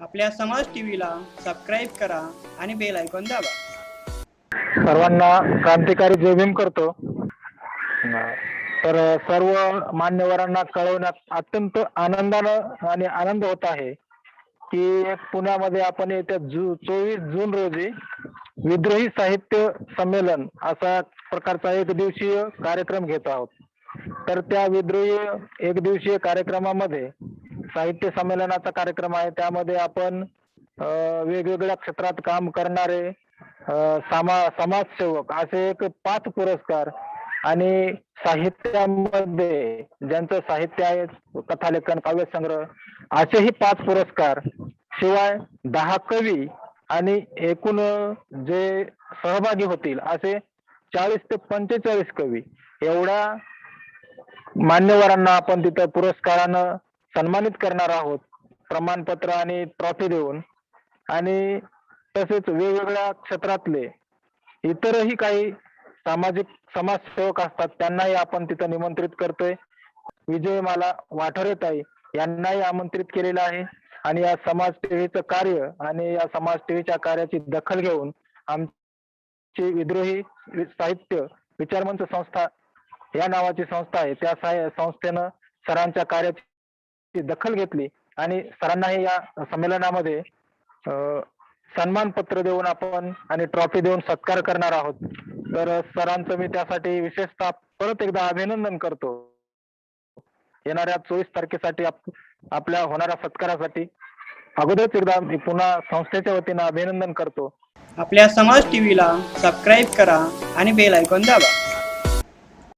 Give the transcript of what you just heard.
आपल्या समाज टीव्हीला सबस्क्राईब करा आणि बेल आयकॉन दाबा. सर्वांना क्रांतिकारी जयभीम करतो. तर सर्व मान्यवरांना कळवण्यात अत्यंत आनंदानं आणि आनंद होत आहे की एक पुण्यामध्ये आपण येत्या जू चोवीस जून रोजी विद्रोही साहित्य संमेलन असा प्रकारचा एक दिवसीय कार्यक्रम घेत आहोत. तर त्या विद्रोही एक दिवसीय कार्यक्रमामध्ये साहित्य संमेलनाचा कार्यक्रम आहे. त्यामध्ये आपण वेगवेगळ्या क्षेत्रात काम करणारे सामा समाजसेवक असे एक पाच पुरस्कार आणि साहित्यामध्ये ज्यांचं साहित्य आहे कथालेखन काव्यसंग्रह असेही पाच पुरस्कार शिवाय दहा कवी आणि एकूण जे सहभागी होतील असे चाळीस ते पंचेचाळीस कवी एवढ्या मान्यवरांना आपण तिथं पुरस्कारानं सन्मानित करणार आहोत. प्रमाणपत्र आणि ट्रॉफी देऊन. आणि तसेच वेगवेगळ्या क्षेत्रातले इतरही काही सामाजिक समाजसेवक असतात त्यांनाही आपण तिथं निमंत्रित करतोय. विजय विजयमाला वाठरेताई यांनाही आमंत्रित केलेलं आहे. आणि या समाज टीव्हीचं कार्य आणि या समाज टीव्हीच्या कार्याची दखल घेऊन आमची विद्रोही साहित्य विचारमंच संस्था या नावाची संस्था आहे. त्या संस्थेनं सरांच्या कार्याची दखल घेतली आणि सरांनाही या संमेलनामध्ये सन्मान पत्र देऊन आपण आणि ट्रॉफी देऊन सत्कार करणार आहोत. तर सरांचं मी त्यासाठी विशेषतः परत एकदा अभिनंदन करतो. येणाऱ्या चोवीस तारखेसाठी आपल्या होणाऱ्या सत्कारासाठी अगोदरच एकदा मी पुन्हा संस्थेच्या वतीनं अभिनंदन करतो. आपल्या समाज टीव्हीला सबस्क्राईब करा आणि बेल ऐकून दाबा.